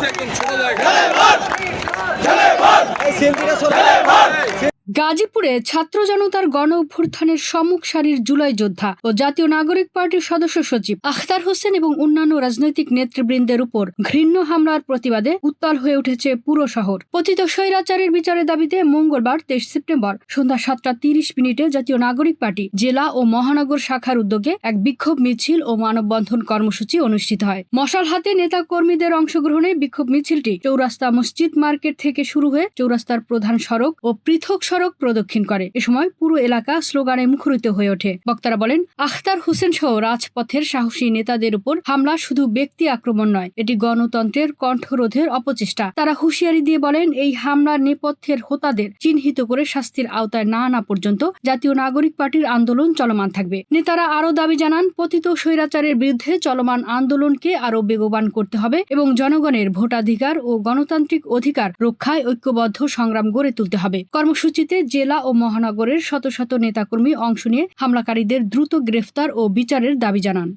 একদম ছোট জায়গা গাজীপুরে ছাত্র জনতার গণ অভ্যুত্থানের সম্মুখ সারির জুলাই যোদ্ধা ও জাতীয় নাগরিক পার্টির সদস্য সচিব আখতার হোসেন এবং অন্যান্য রাজনৈতিক নেতৃবৃন্দের উপর ঘৃণ্য হামলার প্রতিবাদে উত্তাল হয়ে উঠেছে পুরো শহর। পতিত স্বৈরাচারের বিচারের দাবিতে মঙ্গলবার তেইশ সেপ্টেম্বর সন্ধ্যা সাতটা তিরিশ মিনিটে জাতীয় নাগরিক পার্টি, জেলা ও মহানগর শাখার উদ্যোগে এক বিক্ষোভ মিছিল ও মানববন্ধন কর্মসূচি অনুষ্ঠিত হয়। মশাল হাতে নেতা কর্মীদের অংশগ্রহণে বিক্ষোভ মিছিলটি চৌরাস্তা মসজিদ মার্কেট থেকে শুরু হয়ে চৌরাস্তার প্রধান সড়ক ও পৃথক সড়ক প্রদক্ষিণ করে। এ সময় পুরো এলাকা স্লোগানে মুখরিত হয়ে ওঠে। বক্তারা বলেন, আখতার হোসেন সহ রাজপথের সাহসী নেতাদের উপর হামলা শুধু ব্যক্তি আক্রমণ নয়, এটি গণতন্ত্রের কণ্ঠরোধের অপচেষ্টা। তারা হুঁশিয়ারি দিয়ে বলেন, এই হামলার নেপথ্যের হোতাদের চিহ্নিত করে শাস্তির আওতায় না আনা পর্যন্ত জাতীয় নাগরিক পার্টির আন্দোলন চলমান থাকবে। নেতারা আরও দাবি জানান, পতিত স্বৈরাচারের বিরুদ্ধে চলমান আন্দোলনকে আরও বেগবান করতে হবে এবং জনগণের ভোটাধিকার ও গণতান্ত্রিক অধিকার রক্ষায় ঐক্যবদ্ধ সংগ্রাম গড়ে তুলতে হবে। কর্মসূচিতে জেলা ও মহানগরের শত শত নেতাকর্মী অংশ নিয়ে হামলাকারীদের দ্রুত গ্রেফতার ও বিচারের দাবি জানান।